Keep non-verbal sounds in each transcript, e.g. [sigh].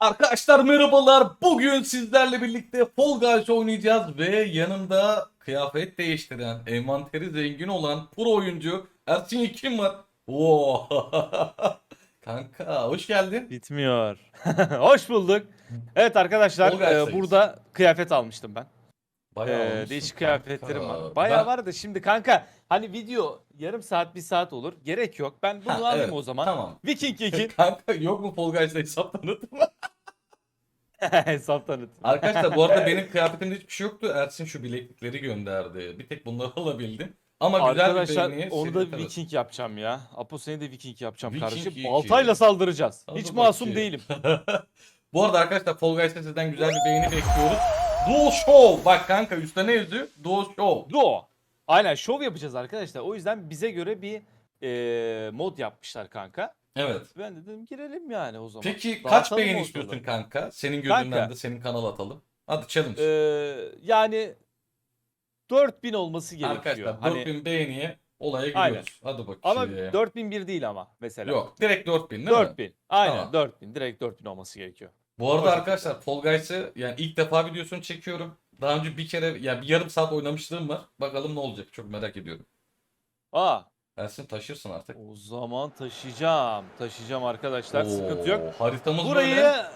Arkadaşlar merhabalar. Bugün sizlerle birlikte Fall Guys oynayacağız ve yanımda kıyafet değiştiren, envanteri zengin olan pro oyuncu Ersin Yekin var. Oo. [laughs] Kanka hoş geldin. Bitmiyor. [laughs] Hoş bulduk. Evet arkadaşlar Fall Guys'tayız. e, burada kıyafet almıştım ben. Bayağı E, olmuşsun değişik kanka. kıyafetlerim var. Bayağı Ben- var da şimdi kanka hani video yarım saat bir saat olur. Gerek yok. Ben bunu Ha, alayım evet, o zaman. Tamam. Viking [laughs] 2 Kanka yok mu Guys'ta hesap tanıtımı? [laughs] [laughs] hesap tanıtım. Arkadaşlar bu arada benim kıyafetimde hiçbir şey yoktu. Ersin şu bileklikleri gönderdi. Bir tek bunları alabildim. Ama güzel Arkadaşlar bir beğeniye onu da seni- Viking yapacağım ya. Apo seni de Viking yapacağım Viking kardeşim. iki. Baltayla saldıracağız. Hadi Hiç masum bakayım. değilim. Bu arada arkadaşlar Fall Guys'ta sizden güzel bir beğeni bekliyoruz. Dual Show. Bak kanka üstte ne yazıyor? Dual Show. Do. Aynen şov yapacağız arkadaşlar. O yüzden bize göre bir e, mod yapmışlar kanka. Evet. Ben de dedim girelim yani o zaman. Peki kaç Dağıtalım beğeni ortalığı. istiyorsun kanka? Senin gözünden Kanka. de senin kanal atalım. Hadi challenge. Ee, yani 4000 olması gerekiyor. Arkadaşlar Hani, 4000 beğeniye olaya Aynen. giriyoruz. Hadi bakayım. ama 4001 değil ama mesela. Yok direkt 4000 değil mi? 4000. Aynen Tamam. 4000. Direkt 4000 olması gerekiyor. Bu arada arkadaşlar Fall Guys'ı yani ilk defa videosunu çekiyorum. Daha önce bir kere yani bir yarım saat oynamışlığım var. Bakalım ne olacak çok merak ediyorum. Aa, Ersin taşırsın artık. o zaman taşıyacağım. Taşıyacağım arkadaşlar. Sıkıntı yok. Oo, Haritamız Burayı böyle.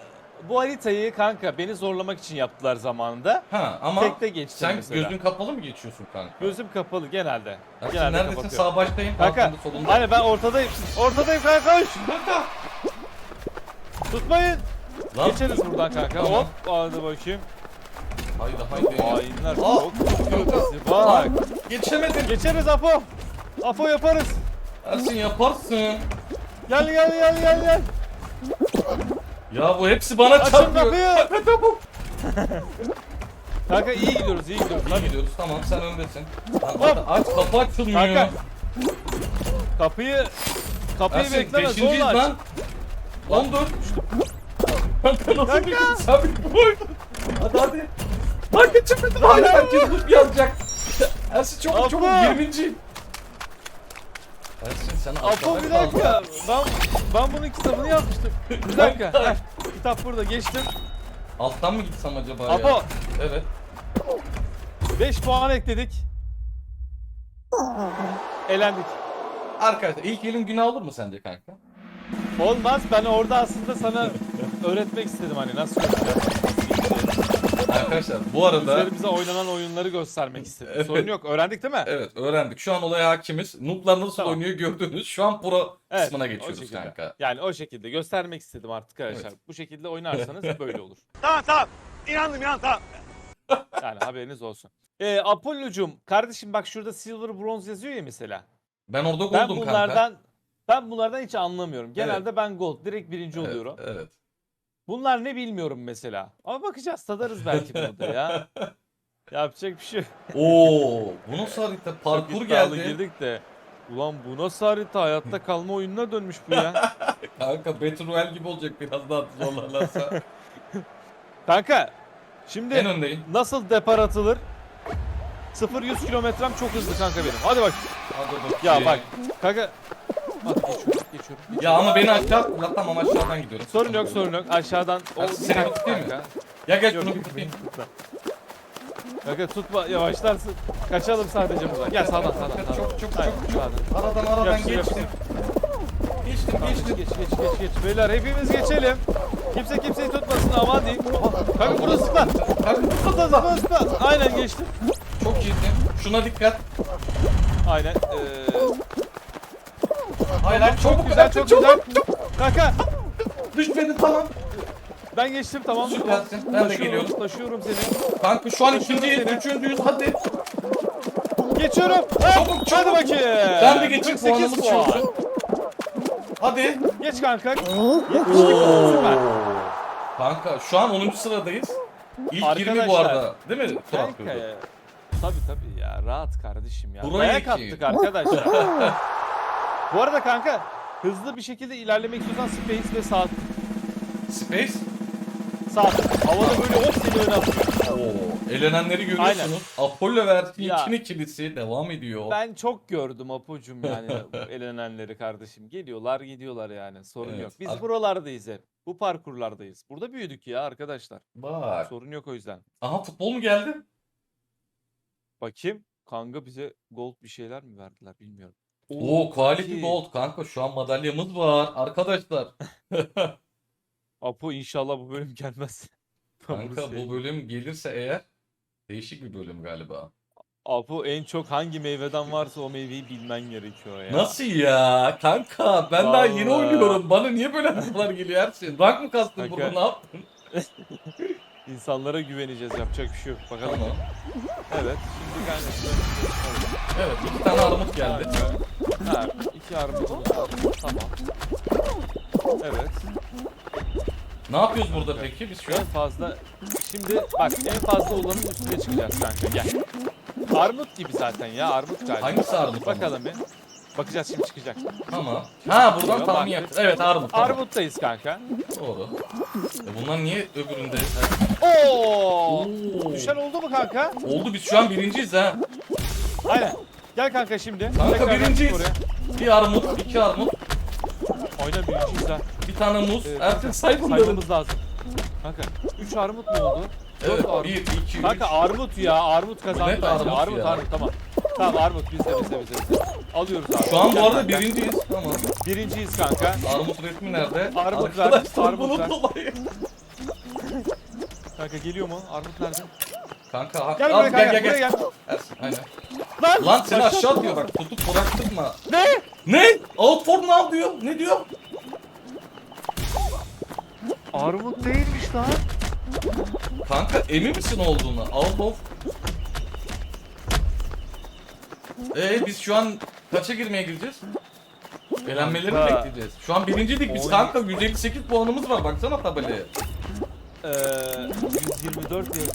bu haritayı kanka beni zorlamak için yaptılar zamanında. Ha ama Tekte geçtim sen mesela. gözün kapalı mı geçiyorsun kanka? Gözüm kapalı genelde. Ersin genelde neredesin? kapatıyorum. Sağ baştayım. Kanka, Kanka. solunda. Aynen ben ortadayım. Ortadayım kanka. koş. Kanka. Tutmayın. Lan. Geçeriz buradan kanka. Tamam. Hop. Hadi bakayım. Haydi haydi. Hainler çok bizi. Bak. Lan, Geçemedin. Geçeriz Apo. Apo yaparız. Ersin yaparsın. Gel gel gel gel gel. Ya bu hepsi bana Açın çarpıyor. kapıyı. Kanka çabuk. Kanka iyi gidiyoruz iyi gidiyoruz. Hadi. gidiyoruz tamam sen öndesin. Lan hadi aç kapı açılmıyor. Kanka. Kapıyı kapıyı Ersin bekleme beşinciyiz zorla aç. lan. 14. Kanka nasıl Kanka. bir sabit koydun? Hadi hadi. Lan geçemedin hala herkes loop yazacak. Ersin çabuk Apo. çabuk 20. Ersin sen Apo bir dakika. Ben ben bunun kitabını yazmıştım. Bir dakika. [laughs] Heh, Kitap burada geçtim. Alttan mı gitsem acaba ya? Apo Evet. 5 puan ekledik. Elendik. Arkadaşlar ilk elin günah olur mu sence kanka? Olmaz. Ben orada aslında sana öğretmek istedim hani nasıl yapacağız. Arkadaşlar bu arada Üzerimize oynanan oyunları göstermek istedim. Evet. Sorun yok. Öğrendik değil mi? evet öğrendik. Şu an olaya hakimiz. Noob'lar nasıl Tamam. oynuyor gördünüz. Şu an pro Evet, kısmına o geçiyoruz şekilde. kanka. Yani o şekilde göstermek istedim artık arkadaşlar. Evet. Bu şekilde oynarsanız [laughs] böyle olur. Tamam tamam. İnandım inan tamam. Yani haberiniz olsun. Ee, Apollo'cum kardeşim bak şurada silver bronze yazıyor ya mesela. Ben orada Ben goldum bunlardan kanka. ben bunlardan hiç anlamıyorum. Genelde ben gold direkt birinci Evet, oluyorum. Evet. Bunlar ne bilmiyorum mesela. Ama bakacağız tadarız belki bunu da ya. [laughs] Yapacak bir şey yok. Oo, bu nasıl harita? Çok Parkur iddialı geldi. girdik de. Ulan bu nasıl harita? Hayatta kalma oyununa dönmüş bu ya. [laughs] Kanka Battle Royale gibi olacak biraz daha zorlarlarsa. [laughs] Kanka şimdi en öndeyim. nasıl depar atılır? 0-100 kilometrem çok hızlı kanka benim. Hadi bak. Hadi bakayım. Ya bak. Kanka. Bak geçiyorum, geçiyorum. Ya ama beni aşağı fırlat tamam aşağıdan gidiyorum. Sorun yok, sorun yok. Aşağıdan Ha, seni Kanka. tutayım mı? Ya geç Yok, bunu bir yok, tutayım. beni tutma. Kanka tutma, yavaşlarsın. Kaçalım sadece buradan. Gel sağdan, sağdan. Sağdan. çok, çok, Aynen, çok, çok. sağdan. Aradan aradan Yapıştır, geçtim. Geçtim Tamam, geçtim. geç, geç, geç, geç. Beyler hepimiz geçelim. Kimse kimseyi tutmasın aman diyeyim. Kanka burası da. Kanka Burası da, burası da. Aynen geçtim. çok iyisin. Şuna dikkat. Aynen. Ee, Hayır hayır çok güzel, çok güzel. Kanka Düşmedin tamam. ben geçtim tamam. Süpersin. Ben de Taşıyorum, geliyorum. Taşıyorum seni. Kanka şu an ikinciyiz, seni. üçüncüyüz hadi. Geçiyorum. Hop, Çabuk, çabuk. Hadi bakayım. Ben de geçeyim 48 puanımız puan. çıksın. Hadi. Geç kanka. 72 puan süper. Kanka şu an 10. sıradayız. İlk 20 bu Arkadaşlar, arada. Değil mi? Turat Kanka Kırdı. ya. Tabii tabii ya rahat kardeşim ya. Burayı Dayak ki. attık arkadaşlar. [laughs] Bu arada kanka hızlı bir şekilde ilerlemek istiyorsan space ve sağ Space. Sağ. Havada böyle hop seni öne atıyor. Oo, elenenleri görüyorsunuz. Apollo versin Ya. için ikilisi devam ediyor. Ben çok gördüm Apo'cum yani [laughs] elenenleri kardeşim. Geliyorlar gidiyorlar yani sorun Evet, yok. Biz ar- buralardayız hep. Bu parkurlardayız. Burada büyüdük ya arkadaşlar. Bak. Sorun yok o yüzden. Aha futbol mu geldi? Bakayım. Kanka bize gold bir şeyler mi verdiler bilmiyorum. Oo quality gold kanka şu an madalyamız var arkadaşlar. [laughs] Apo inşallah bu bölüm gelmez. [laughs] Kanka bu bölüm gelirse eğer değişik bir bölüm galiba. Apo en çok hangi meyveden varsa o meyveyi bilmen gerekiyor ya. Nasıl ya? Kanka ben daha yeni Vallahi. oynuyorum. Bana niye böyle sorular geliyor her şey? Rank mı kastın Kanka. burada ne yaptın? [laughs] İnsanlara güveneceğiz yapacak bir şey yok. Bakalım. Tamam. Evet. Şimdi şöyle- Evet iki tane armut geldi. Ha, iki var. Tamam. Evet. Ne yapıyoruz burada peki biz şu an? En fazla şimdi bak en fazla olanın üstüne çıkacağız kanka gel. Armut gibi zaten ya armut galiba. Hangisi armut? Bakalım bir. Bakacağız şimdi çıkacak. Tamam. Ha buradan tahmin yapacağız. Evet armut. Tamam. Armuttayız kanka. Doğru. E bunlar niye öbüründe? Oo! Oo. Düşen oldu mu kanka? Oldu biz şu an birinciyiz ha. Aynen. Gel kanka şimdi. Kanka Tekrardan birinciyiz. oraya. Bir armut, iki armut, Oyna birinciyiz ha. bir tane muz. Evet, say bunları. Saymamız lazım. Kanka 3 armut mu oldu? Dört Evet armut. bir, iki, üç. Kanka armut ya armut kazandı bence. armut Armut ya. armut tamam. Tamam armut bizde bizde bizde. bizde. Alıyoruz abi. Şu an bu Gel arada kanka. birinciyiz. Tamam. Birinciyiz kanka. Armut resmi nerede? Armut ver, Arkadaşlar armut bunun ver. dolayı. Kanka geliyor mu? Armut nerede? Kanka ha- Gel al, buraya gel kanka gel buraya gel. gel. Ersin, Aynen. Lan! Lan seni Aşağı atıyor bak tutup bıraktırma. Ne? Ne? Outford ne yapıyor? Ne diyor? Armut değilmiş lan. Kanka emin misin olduğunu? Out of. Ee biz şu an kaça girmeye gireceğiz? Elenmeleri mi Kanka. bekleyeceğiz? Şu an birinciydik biz Oy. kanka 158 puanımız var baksana tabelaya. Ee, 124 yazıyor.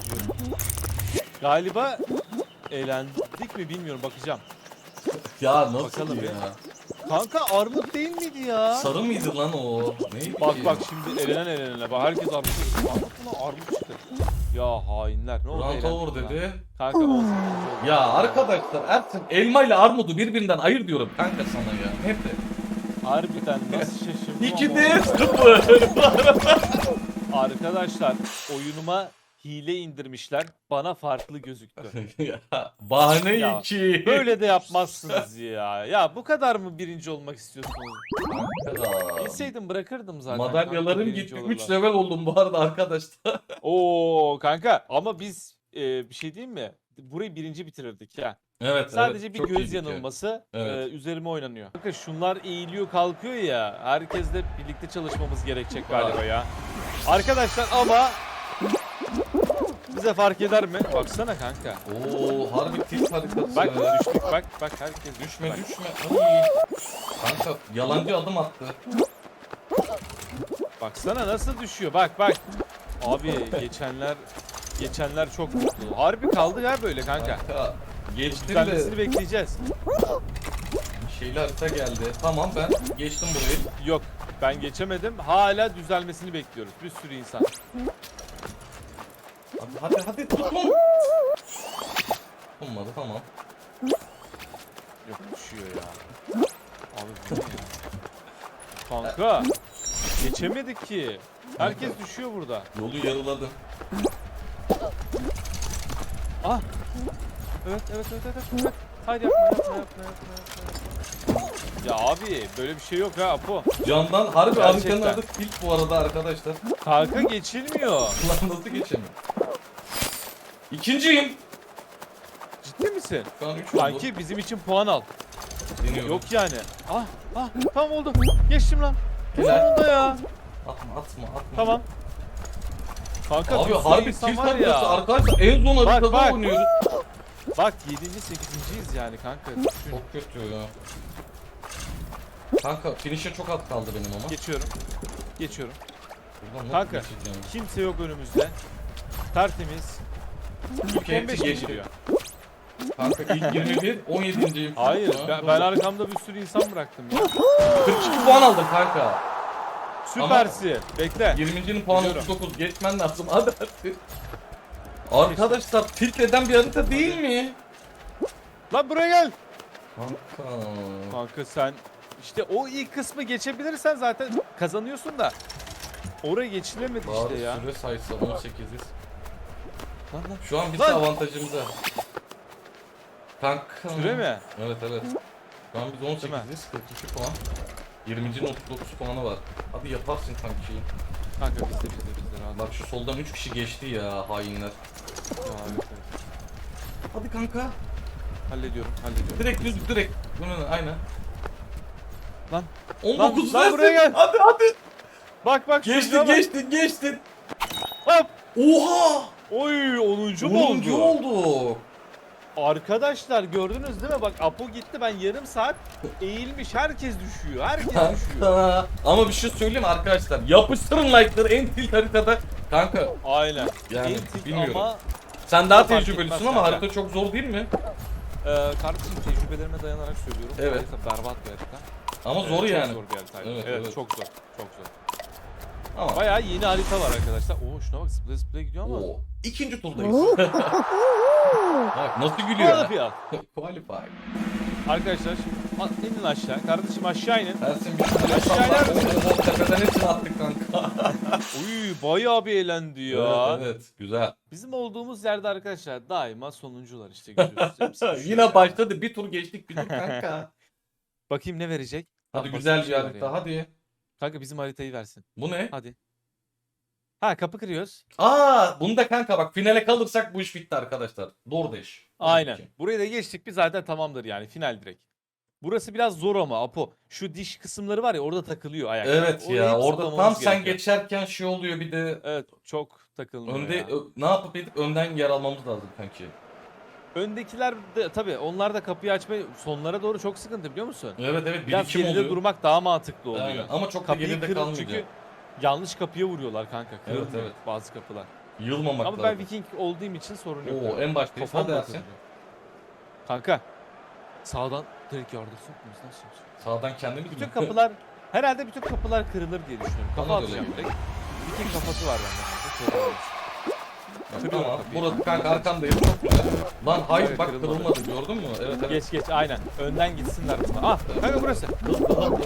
Galiba eğlendik mi bilmiyorum bakacağım. Ya nasıl Bakalım ya? bir. Kanka armut değil miydi ya? Sarı mıydı lan o? Neydi Bak ki? bak şimdi elenen elenene. Bak herkes armut çıktı. Armut mu? Armut çıktı. Ya hainler. Ne oldu? Round eğlendik over lan? dedi. Kanka 18 oldu. Ya arkadaşlar Ersin elma ile armudu birbirinden ayır diyorum kanka sana ya. Hep de. Harbiden nasıl şaşırdım 2 ama. de 0. [laughs] [laughs] Arkadaşlar oyunuma hile indirmişler. Bana farklı gözüktü. ya, [laughs] bahane Ya, 2. Böyle de yapmazsınız ya. Ya bu kadar mı birinci olmak istiyorsunuz? Bilseydim bırakırdım zaten. Madalyalarım Kanka, birinci gitti. 3 olurlar. level oldum bu arada arkadaşlar. Oo kanka ama biz e, bir şey diyeyim mi? Burayı birinci bitirirdik ya. Evet Sadece evet, bir çok göz ya. yanılması Evet. e, üzerime oynanıyor. Bakın şunlar eğiliyor kalkıyor ya. Herkesle birlikte çalışmamız gerekecek galiba ya. Arkadaşlar ama bize fark eder mi? Baksana kanka. Oo harbi tilt haritası. Bak düştük bak bak herkes Düşme bak. düşme. Ay. Kanka yalancı adım attı. Baksana nasıl düşüyor bak bak. Abi geçenler geçenler çok mutlu. Harbi kaldı ya böyle kanka. Kanka geçtim de bekleyeceğiz. şeyli harita geldi. Tamam ben geçtim burayı. Yok ben geçemedim. Hala düzelmesini bekliyoruz. Bir sürü insan. Hadi hadi hadi tutun. Olmadı tamam. Yok düşüyor ya. Abi bu ne ya? Kanka geçemedik ki. Herkes düşüyor burada. Yolu yarıladım. Ah. Evet evet evet evet. evet. Haydi yapma yapma yapma yapma. yapma. Ya abi böyle bir şey yok ha Apo. Camdan harbi Gerçekten. haritanın adı tilt bu arada arkadaşlar. Kanka geçilmiyor. [laughs] Lan nasıl geçemiyor? İkinciyim. Ciddi misin? Şu an 3 oldu. Kanki bizim için puan al. Deniyorum. Yok yani. Ah ah tamam oldu. Geçtim lan. Helal. Sonunda ya. Atma atma atma. Tamam. Kanka Abi harbi tilt var haritası ya. arkadaşlar en son haritada bak. oynuyoruz. Bak 7. 8.yiz yani kanka. Düşün. Çok kötü ya. Kanka finish'e çok az kaldı benim ama. Geçiyorum. Geçiyorum. Nasıl Kanka. Kimse yok önümüzde. Tertemiz. İlk Okey, 15 mi geçti. giriyor? Kanka ilk 21, 17. Hayır Ha, ben, doğru. ben arkamda bir sürü insan bıraktım ya. 42 puan aldım kanka. Süpersin. Bekle. 20'nin puanı Biliyorum. 39 geçmen lazım hadi hadi. Arkadaşlar tilt eden bir harita değil mi? Lan buraya gel. Kanka. Kanka sen işte o ilk kısmı geçebilirsen zaten kazanıyorsun da. Oraya geçilemedi Bari işte ya. süre sayısı 18'iz. Lan lan. Şu an biz Lan! avantajımıza. Kanka. Süre mi? Evet evet. Şu an biz Değil mi? 18'iz 42 puan. 20'cinin 39 puanı var. Hadi yaparsın kanki. Kanka bizde bizde bizde rahat. Bak şu soldan 3 kişi geçti ya hainler. Ya, evet, evet. Hadi kanka. Hallediyorum hallediyorum. Direkt düz direkt. Bunu aynen. Lan. 19 Lan, lan buraya gel. Hadi hadi. Bak bak Geçtin şuraya bak. geçtin geçtin. Hop. Oha! Oy 10. mu 10. oldu? Arkadaşlar gördünüz değil mi? Bak Apo gitti ben yarım saat eğilmiş herkes düşüyor. Herkes [laughs] düşüyor. Kanka. Ama bir şey söyleyeyim mi arkadaşlar? Yapıştırın like'ları en tilt haritada. Kanka Aynen. Yani En bilmiyorum. Ama sen daha Fark tecrübelisin etmez ama kanka. harita çok zor değil mi? e, kardeşim tecrübelerime dayanarak söylüyorum. Evet. Harita berbat bir harita. Ama Evet, zor çok yani. zor bir haritaydı. Evet, Evet, evet. çok zor. Çok zor. Ama Bayağı yeni harita var arkadaşlar. Oo şuna bak zıplaya zıplaya gidiyor ama. Oo, ikinci turdayız. [laughs] Bak nasıl gülüyor. Qualified. [laughs] Qualify. Arkadaşlar şimdi a- inin aşağı. Kardeşim aşağı inin. Ersin bir tane Aşağı iner misin? O, o tepeden hepsini attık kanka. [laughs] Uy bayağı bir eğlendi ya. Evet evet güzel. Bizim olduğumuz yerde arkadaşlar daima sonuncular işte görüyorsunuz. Hepsi düşüyor [laughs] Yine yani. başladı bir tur geçtik bir tur kanka. Bakayım ne verecek? Hadi Bak, güzel bir harita hadi. Kanka bizim haritayı versin. Bu ne? Hadi. Ha kapı kırıyoruz. Aa bunda kanka bak finale kalırsak bu iş bitti arkadaşlar. DoorDash. Aynen. Burayı da geçtik bir zaten tamamdır yani final direkt. Burası biraz zor ama Apo. Şu diş kısımları var ya orada takılıyor ayak. Evet Orayı ya orada tam zıplamamız sen gerekiyor. geçerken şey oluyor bir de Evet çok takılmıyor önde ya. ö- ne yapıp edip önden yer almamız lazım kanki. Öndekiler de tabii onlar da kapıyı açmayı sonlara doğru çok sıkıntı biliyor musun? Evet evet Biraz birikim geride oluyor. durmak daha mantıklı oluyor. Aynen. Ama çok da Kapıyı geride kırıp kalmayacak. çünkü yanlış kapıya vuruyorlar kanka. Evet, Kırılmıyor evet. bazı kapılar. Yılmamak Ama ben lazım. Viking olduğum için sorun yok. Oo en baştayız. Kafam Hadi da Ersin. kırılıyor. Kanka sağdan direkt yardırsın mıyız? Nasıl yapacağız? Sağdan kendimiz Bütün kapılar herhalde bütün kapılar kırılır diye düşünüyorum. Kafa Bana da öyle atacağım direkt. Viking kafası var bende. kanka, kırılmaz. Kırıyorum Tamam. kapıyı. Burası kanka arkandayım. Çok güzel. Lan hayır Evet, bak kırılmadı. kırılmadı gördün mü? Evet evet. Geç geç aynen. Önden gitsinler bunlar. Ah kanka burası. Hızlı hızlı.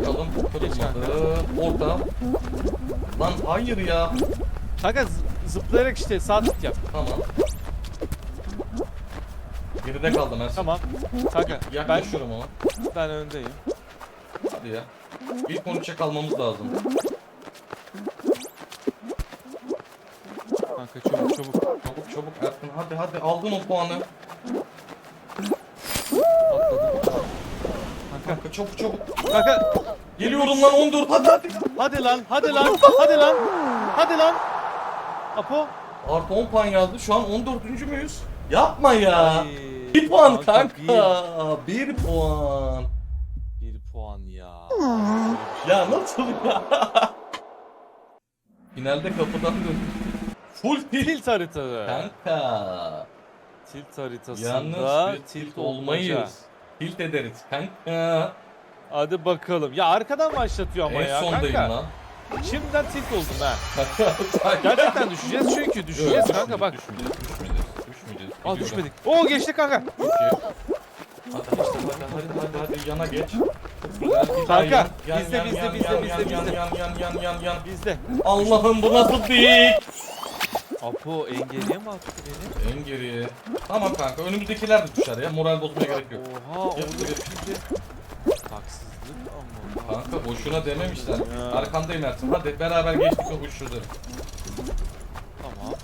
Bakalım kırılmadı. Orta. Lan hayır ya. Kanka zı- zıplayarak işte sağ tık yap. Tamam. Geride kaldım Ersin. Tamam. Kanka ben, Yaklaşıyorum ama. ben öndeyim. Hadi ya. İlk 13'e kalmamız lazım. Kanka çabuk çabuk. Çabuk çabuk Ersin hadi hadi aldın o puanı. Kanka çabuk çabuk. Kanka Geliyorum lan 14 hadi hadi. hadi lan hadi lan hadi lan. Hadi lan. Apo. Artı 10 puan yazdı. Şu an 14. müyüz? Yapma ya. Ay, 1 puan kanka, kanka. 1 puan. Bir, bir puan ya. Ya nasıl ya? [laughs] Finalde kapıdan döndüm. Full tilt. Tilt haritası. Kanka. Tilt haritasında Yalnız tilt tilt olmayız. olmayız. Tilt ederiz kanka. Hadi bakalım. Ya arkadan başlatıyor ama en ya sondayım kanka. lan. Şimdiden tilt oldum ha. Gerçekten düşeceğiz çünkü düşeceğiz Yok, kanka bak. Düşmeyeceğiz, düşmeyeceğiz, düşmeyeceğiz. Aa Gidiyorum. düşmedik. Oo geçtik kanka. Hadi hadi hadi hadi hadi hadi yana geç. Kanka, bizde, bizde, bizde, yan, bizde, yan, bizde. yan, yan, yan, yan, yan. Bizde. Allah'ım bu nasıl dik? Apo engeliye mi attı beni? En geriye. Tamam kanka önümüzdekiler de düşer ya. Moral bozmaya gerek yok. Oha orada gerek. şimdi. Haksızlık ama. Kanka boşuna dememişler. Ya. Arkandayım Ersin. Hadi beraber geçtik o şurada. Tamam.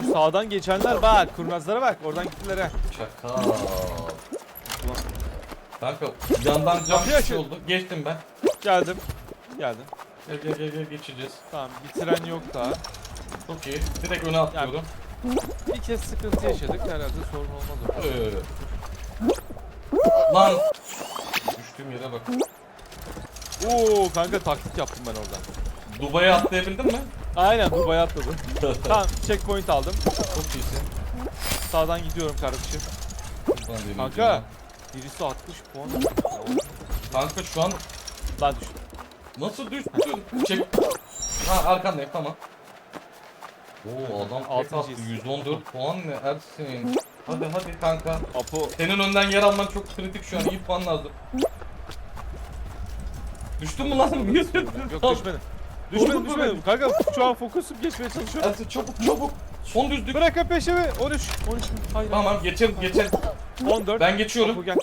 Şu sağdan geçenler bak kurnazlara bak oradan gittiler ha. Çakal. Kanka yandan cam Kapıyı bir şey açın. oldu. Geçtim ben. Geldim. Geldim. Gel gel gel, gel geçeceğiz. Tamam bitiren yok daha. Çok iyi. Direkt öne atlıyorum. Bir kez sıkıntı yaşadık herhalde sorun olmaz. Ee. Lan. Düştüğüm yere bak. Oo kanka taktik yaptım ben orada. Dubai'ye atlayabildin mi? Aynen Dubai'ye atladım. [laughs] tamam checkpoint aldım. Çok iyisin. Sağdan gidiyorum kardeşim. Lan Kanka. Birisi 60 puan. Kanka şu an Lan düştüm. Nasıl düştün? Çek. Ha arkandayım tamam. Oo adam tek attı Altıncıyız. 114 puan ne Ersin. Hadi hadi kanka. Apo Senin önden yer alman çok kritik şu an. İyi puan lazım. Düştün mü lan? [laughs] Niye düştün? Yok düşmedim. Düşmedim düşmedim. Kanka şu an fokusum geçmeye çalışıyorum. Ersin çabuk çabuk. Son düzlük. Bırakın peşimi. 13. 13 mü? Hayır. Tamam geçelim geçelim. 14. Ben geçiyorum. Apo gel.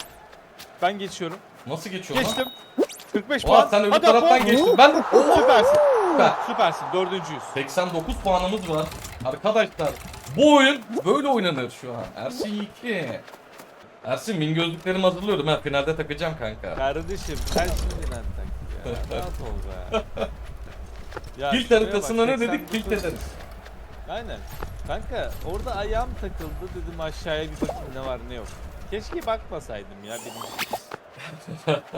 Ben geçiyorum. Nasıl geçiyorum Geçtim. 45 lan? puan. Aa, sen öbür Hadi taraftan Apo. geçtin. Ben Süpersin. Süper. Süpersin. Dördüncüyüz. 89 puanımız var. Arkadaşlar bu oyun böyle oynanır şu an. Ersin 2. Ersin min gözlüklerimi hazırlıyorum ha finalde takacağım kanka. Kardeşim sen şimdiden tak ya. Rahat ol be. [laughs] Ya Kilt şuraya haritasına ne dedik 89 kilt ederiz. Aynen. Kanka orada ayağım takıldı dedim aşağıya bir bakayım ne var ne yok. Keşke bakmasaydım ya benim. [laughs]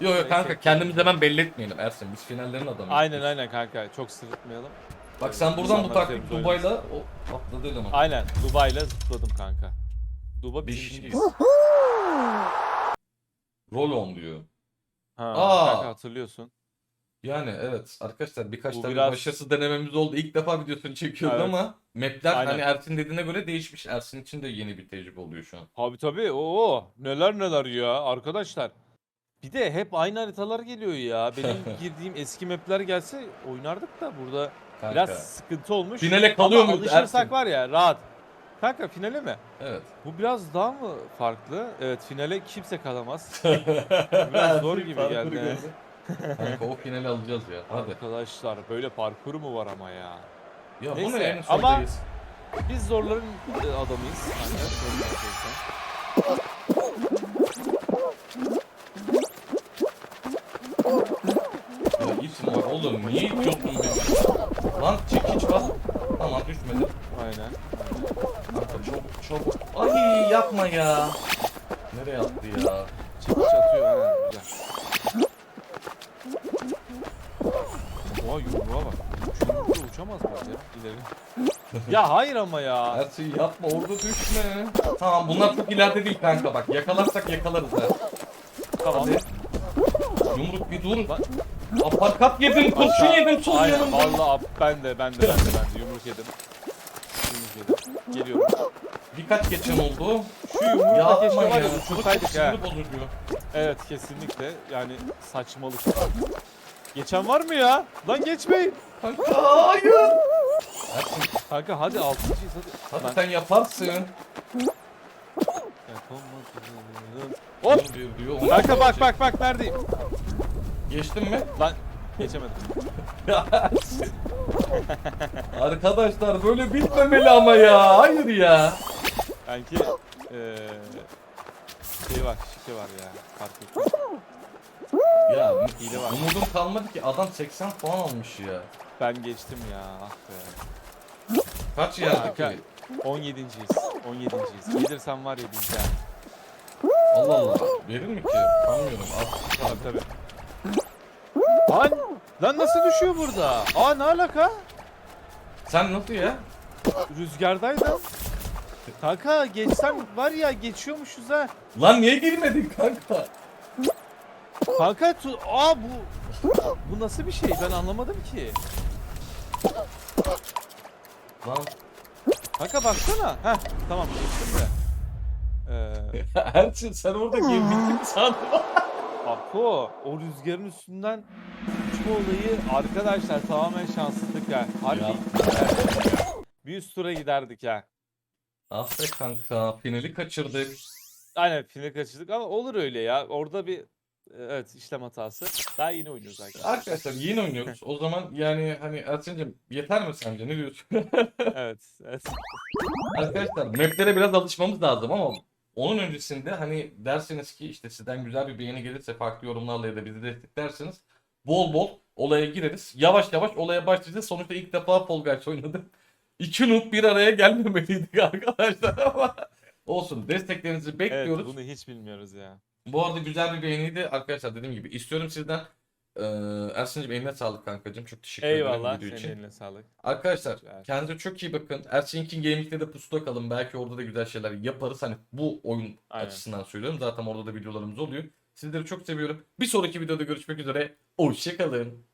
Yok yok kanka kendimizi hemen belli etmeyelim Ersin biz finallerin adamıyız. Aynen aynen kanka çok sırıtmayalım. Bak sen buradan bu taktik temiz Dubai'la o atladı eleman. Aynen Dubai'yle zıpladım kanka. Duba Beşinciyiz. birinciyiz. Roll on diyor. Ha, Aa. kanka hatırlıyorsun. Yani evet arkadaşlar birkaç Bu tane biraz- başarısız denememiz oldu. İlk defa videosunu çekiyoruz Evet. ama mapler Aynen. hani Ersin dediğine göre değişmiş. Ersin için de yeni bir tecrübe oluyor şu an. Abi tabii oo neler neler ya arkadaşlar. Bir de hep aynı haritalar geliyor ya. Benim [laughs] girdiğim eski mapler gelse oynardık da burada Kanka. biraz sıkıntı olmuş. Finale kalıyor Ama muyuz alışırsak Ersin? var ya rahat. Kanka finale mi? Evet. Bu biraz daha mı farklı? Evet finale kimse kalamaz. [laughs] Biraz zor gibi Parkur geldi, geldi. Kanka o finali alacağız ya. Hadi. Arkadaşlar böyle parkuru mu var ama ya? Ya bu Neyse, ne en ama- sondayız. Biz zorların e, adamıyız. Yapıyorsan. Oğlum niye itiyorsun beni? Lan çekiç var. Tamam düşmedi. Aynen. Kanka çabuk çabuk. Ay yapma ya. Nereye attı ya? Çekiç atıyor ha güzel. Oha yumruğa bak. Şu yumrukla uçamaz mıyız ya ileri? ya hayır ama ya. Ersin yapma orada düşme. Tamam bunlar çok ileride değil kanka bak. Yakalarsak yakalarız ha. Tamam. Hadi. Yumruk bir dur. Lan- Aparkat yedin, kurşun yedin sol Aynen yanımda. valla ben de ben de ben de ben de yumruk yedim. Yumruk yedim. Geliyorum. Birkaç geçen oldu. Şu Yapma keşke var ya. ya Çocuk çok uçursaydık ha. sinir bozucu. Evet kesinlikle yani saçmalık. Geçen var mı ya? Lan geçmeyin. Kanka hayır. Ersin Kanka hadi altıncıyız hadi. hadi Lan, sen yaparsın. yapamadım. Hop. Diyor, diyor. Onu Kanka bak bak bak neredeyim? Geçtin mi? Lan geçemedim. [laughs] Arkadaşlar böyle bitmemeli ama ya. Hayır ya. Sanki eee şey var şike var ya. Fark ettim. Ya Hile var. umudum kalmadı ki adam 80 puan almış ya. Ben geçtim ya ah be. Kaç ya? Kanka 17.yiz. 17.yiz. Gelirsem var ya biz ya. Allah Allah. Verir mi ki? Sanmıyorum. Az Tabii tabii. Lan, lan nasıl düşüyor burada? Aa ne alaka? Sen nasıl ya? Rüzgardaydım. Kanka geçsem var ya geçiyormuşuz ha. Lan niye girmedin kanka? Kanka tu aa bu bu nasıl bir şey ben anlamadım ki. Lan Kanka baksana. Heh tamam geçtim de. Ee, [laughs] Erçin sen orada gemi bitti mi sandın? Ako o rüzgarın üstünden uçma olayı arkadaşlar tamamen şanssızlık ha. Harbi Ya. [laughs] bir üst tura giderdik ha. Ah be kanka finali kaçırdık. Aynen finale kaçırdık ama olur öyle ya. Orada bir evet işlem hatası. Daha yeni oynuyoruz arkadaşlar. Arkadaşlar yeni oynuyoruz. O zaman yani hani Ersin'cim yeter mi sence? Ne diyorsun? [laughs] evet, evet. Arkadaşlar maplere biraz alışmamız lazım ama onun öncesinde hani derseniz ki işte sizden güzel bir beğeni gelirse farklı yorumlarla ya da bizi desteklerseniz bol bol olaya gireriz. Yavaş yavaş olaya başlayacağız. Sonuçta ilk defa Fall Guys oynadım. [laughs] İki noob bir araya gelmemeliydik [laughs] arkadaşlar ama olsun. Desteklerinizi Evet bekliyoruz. bunu hiç bilmiyoruz ya. Bu arada güzel bir beğeniydi arkadaşlar dediğim gibi. istiyorum sizden. Ee, Ersin'cim eline sağlık kankacığım. Çok teşekkür ederim Eyvallah video senin için. eline sağlık. Arkadaşlar Güzel. kendinize çok iyi bakın. Ersin'in Gaming'de de pusuda kalın. Belki orada da güzel şeyler yaparız. Hani bu oyun Aynen. açısından söylüyorum. Zaten orada da videolarımız oluyor. Sizleri çok seviyorum. Bir sonraki videoda görüşmek üzere. Hoşçakalın.